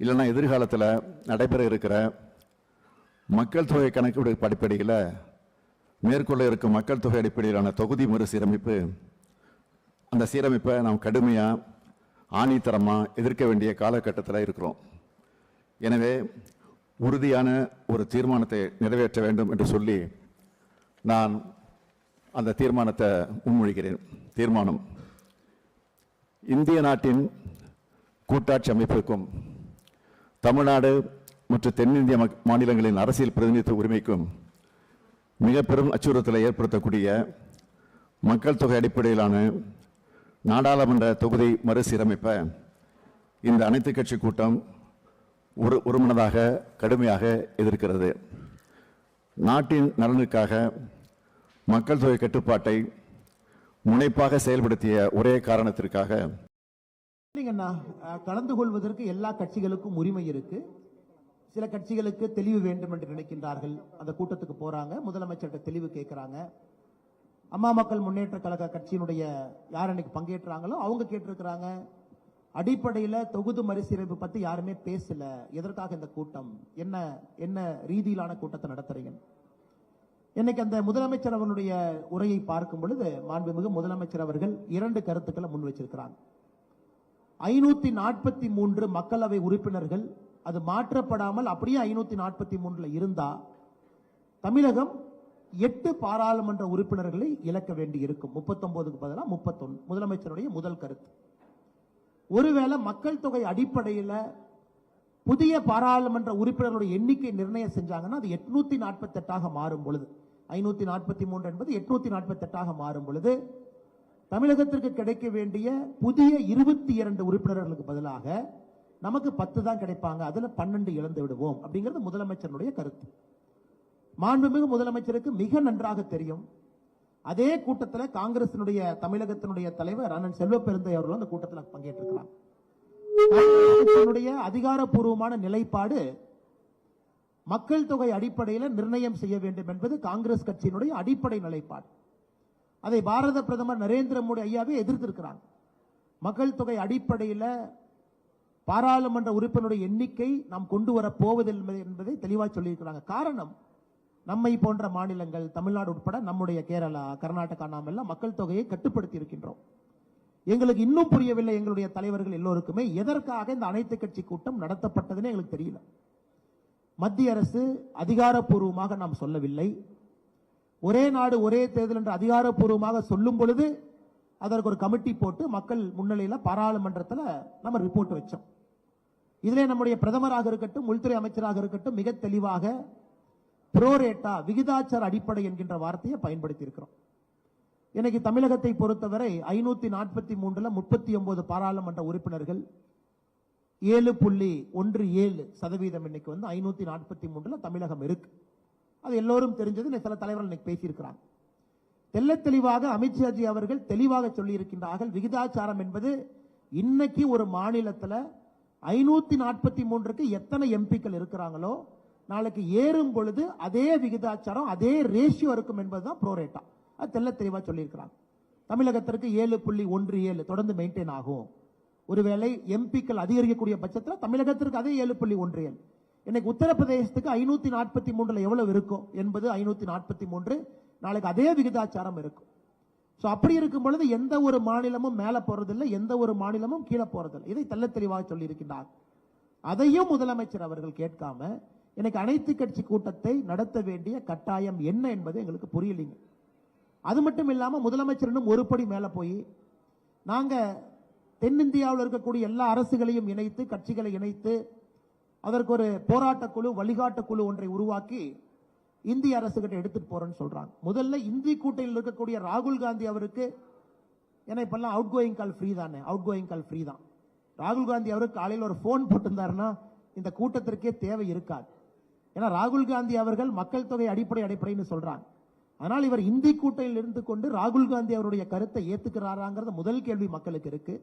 இல்லைன்னா எதிர்காலத்தில் நடைபெற இருக்கிற மக்கள் தொகை கணக்கெடுப்பு அடிப்படையில் மேற்கொள்ள இருக்கும் மக்கள் தொகை அடிப்படையிலான தொகுதி மறுசீரமைப்பு அந்த சீரமைப்பை நாம் கடுமையாக ஆணித்தரமாக எதிர்க்க வேண்டிய காலகட்டத்தில் இருக்கிறோம். எனவே உறுதியான ஒரு தீர்மானத்தை நிறைவேற்ற வேண்டும் என்று சொல்லி நான் அந்த தீர்மானத்தை முன்மொழிகிறேன். தீர்மானம். இந்திய நாட்டின் கூட்டாட்சி அமைப்பிற்கும் தமிழ்நாடு மற்றும் தென்னிந்திய மக்- மாநிலங்களின் அரசியல் பிரதிநிதித்துவ உரிமைக்கும் மிக பெரும் அச்சுறுத்தலை ஏற்படுத்தக்கூடிய மக்கள் தொகை அடிப்படையிலான நாடாளுமன்ற தொகுதி மறுசீரமைப்பை இந்த அனைத்து கட்சி கூட்டம் ஒரு ஒருமனதாக கடுமையாக எதிர்க்கிறது. நாட்டின் நலனுக்காக மக்கள் தொகை கட்டுப்பாட்டை முனைப்பாக செயல்படுத்திய ஒரே காரணத்திற்காக இல்லைங்கண்ணா கலந்து கொள்வதற்கு எல்லா கட்சிகளுக்கும் உரிமை இருக்கு. சில கட்சிகளுக்கு தெளிவு வேண்டும் என்று நினைக்கின்றார்கள். அந்த கூட்டத்துக்கு போறாங்க. முதலமைச்சர்கிட்ட தெளிவு கேட்கிறாங்க அம்மா மக்கள் முன்னேற்ற கழக கட்சியினுடைய யார் அன்னைக்கு பங்கேற்றாங்களோ அவங்க கேட்டிருக்கிறாங்க. அடிப்படையில் தொகுதி மறுசீரமைப்பு பற்றி யாருமே பேசல. எதற்காக இந்த கூட்டம்? என்ன என்ன ரீதியிலான கூட்டத்தை நடத்துறீங்க? இன்னைக்கு அந்த முதலமைச்சர் அவர்களுடைய உரையை பார்க்கும் பொழுது மாண்புமிகு முதலமைச்சர் அவர்கள் இரண்டு கருத்துக்களை முன் வச்சிருக்கிறாங்க ஐநூத்தி நாற்பத்தி மூன்று மக்களவை உறுப்பினர்கள் அது மாற்றப்படாமல் அப்படியே ஐநூத்தி நாற்பத்தி மூன்றுல இருந்தா தமிழகம் எட்டு பாராளுமன்ற உறுப்பினர்களை இழக்க வேண்டி இருக்கும் முப்பத்தொன்பதுக்கு பதிலாக முப்பத்தொன்று முதலமைச்சருடைய முதல் கருத்து. ஒருவேளை மக்கள் தொகை அடிப்படையில் புதிய பாராளுமன்ற உறுப்பினர்களுடைய எண்ணிக்கை நிர்ணயம் செஞ்சாங்கன்னா அது எட்நூத்தி நாற்பத்தி எட்டாக மாறும் பொழுது. ஐநூத்தி நாற்பத்தி மூன்று என்பது எட்நூத்தி நாற்பத்தி எட்டாக மாறும் பொழுது தமிழகத்திற்கு கிடைக்க வேண்டிய புதிய இருபத்தி இரண்டு உறுப்பினர்களுக்கு பதிலாக நமக்கு பத்து தான் கிடைப்பாங்க. அதுல பன்னெண்டு இழந்து விடுவோம் அப்படிங்கிறது முதலமைச்சருடைய கருத்து. மாண்புமிகு முதலமைச்சருக்கு மிக நன்றாக தெரியும். அதே கூட்டத்தில் காங்கிரசினுடைய தமிழகத்தினுடைய தலைவர் அண்ணன் செல்வ பெருந்தை அவர்கள் அந்த கூட்டத்தில் பங்கேற்றிருக்கிறார். அதிகாரப்பூர்வமான நிலைப்பாடு மக்கள் தொகை அடிப்படையில் நிர்ணயம் செய்ய வேண்டும் என்பது காங்கிரஸ் கட்சியினுடைய அடிப்படை நிலைப்பாடு. அதை பாரத பிரதமர் நரேந்திர மோடி ஐயாவே எதிர்த்திருக்கிறாங்க மக்கள் தொகை அடிப்படையில் பாராளுமன்ற உறுப்பினருடைய எண்ணிக்கை நாம் கொண்டு வர போவதில்லை என்பதை தெளிவாக சொல்லியிருக்கிறாங்க. காரணம் நம்மை போன்ற மாநிலங்கள் தமிழ்நாடு உட்பட நம்முடைய கேரளா கர்நாடகா நாம் எல்லாம் மக்கள் தொகையை கட்டுப்படுத்தி இருக்கின்றோம். எங்களுக்கு இன்னும் புரியவில்லை எங்களுடைய தலைவர்கள் எல்லோருக்குமே எதற்காக இந்த அனைத்து கட்சி கூட்டம் நடத்தப்பட்டதுன்னு எங்களுக்கு தெரியல. மத்திய அரசு அதிகாரப்பூர்வமாக நாம் சொல்லவில்லை. ஒரே நாடு ஒரே தேர்தல் என்று அதிகாரப்பூர்வமாக சொல்லும் பொழுது அதற்கு ஒரு கமிட்டி போட்டு மக்கள் முன்னிலையில் பாராளுமன்றத்தில் நம்ம ரிப்போர்ட் வச்சோம். இதிலே நம்முடைய பிரதமராக இருக்கட்டும் உள்துறை அமைச்சராக இருக்கட்டும் மிக தெளிவாக புரோரேட்டா விகிதாச்சார அடிப்படை என்கின்ற வார்த்தையை பயன்படுத்தி இருக்கிறோம் இன்னைக்கு தமிழகத்தை பொறுத்தவரை ஐநூத்தி நாற்பத்தி மூன்றுல முப்பத்தி ஒன்பது பாராளுமன்ற உறுப்பினர்கள் ஏழு புள்ளி ஒன்று ஏழு சதவீதம் இன்னைக்கு வந்து ஐநூத்தி நாற்பத்தி மூன்றுல தமிழகம் இருக்கு. அது எல்லோரும் தெரிஞ்சது. சில தலைவர்கள் இன்னைக்கு பேசியிருக்கிறாங்க. தெல்ல தெளிவாக அமித்ஷாஜி அவர்கள் தெளிவாக சொல்லியிருக்கின்றார்கள். விகிதாச்சாரம் என்பது இன்னைக்கு ஒரு மாநிலத்தில் ஐநூற்றி நாற்பத்தி மூன்றுக்கு எத்தனை எம்பிக்கள் இருக்கிறாங்களோ நாளைக்கு ஏறும் பொழுது அதே விகிதாச்சாரம் அதே ரேஷியோ இருக்கும் என்பதுதான் ப்ரோரேட்டா அது தெல்ல தெளிவாக சொல்லியிருக்கிறாங்க. தமிழகத்திற்கு ஏழு புள்ளி ஒன்று ஏழு தொடர்ந்து மெயின்டைன் ஆகும். ஒருவேளை எம்பிக்கள் அதிகரிக்கக்கூடிய பட்சத்தில் தமிழகத்திற்கு அதே ஏழு புள்ளி ஒன்று ஏழு. இன்னைக்கு உத்தரப்பிரதேசத்துக்கு ஐநூத்தி நாற்பத்தி மூன்றுல எவ்வளவு இருக்கும் என்பது ஐநூத்தி நாற்பத்தி மூன்று. நாளைக்கு அதே விகிதாச்சாரம் இருக்கும். ஸோ அப்படி இருக்கும் பொழுது எந்த ஒரு மாநிலமும் மேலே போறதில்லை எந்த ஒரு மாநிலமும் கீழே போறதில்லை. இதை தெல்ல தெளிவாக சொல்லியிருக்கின்றார். அதையும் முதலமைச்சர் அவர்கள் கேட்காம இன்னைக்கு அனைத்து கட்சி கூட்டத்தை நடத்த வேண்டிய கட்டாயம் என்ன என்பது எங்களுக்கு புரியலைங்க. அது மட்டும் இல்லாமல் முதலமைச்சர் இன்னும் ஒரு படி மேலே போய் நாங்கள் தென்னிந்தியாவில் இருக்கக்கூடிய எல்லா அரசுகளையும் இணைத்து கட்சிகளை இணைத்து அதற்கு ஒரு போராட்ட குழு வழிகாட்டு குழு ஒன்றை உருவாக்கி இந்திய அரசு கிட்ட எடுத்துட்டு போறேன்னு சொல்றாங்க. முதல்ல இந்தி கூட்டணியில் இருக்கக்கூடிய ராகுல் காந்தி அவருக்கு ஏன்னா இப்பெல்லாம் அவுட் கோயிங் கால் ஃப்ரீ தானே அவுட் கோயிங் கால் ஃப்ரீ தான். ராகுல் காந்தி அவருக்கு காலையில் ஒரு ஃபோன் போட்டிருந்தாருன்னா இந்த கூட்டத்திற்கே தேவை இருக்காது. ஏன்னா ராகுல் காந்தி அவர்கள் மக்கள் தொகை அடிப்படை அடிப்படைன்னு சொல்றாங்க. ஆனால் இவர் இந்தி கூட்டணியில் இருந்து கொண்டு ராகுல் காந்தி அவருடைய கருத்தை ஏத்துக்கிறாராங்கிறது முதல் கேள்வி மக்களுக்கு இருக்கு.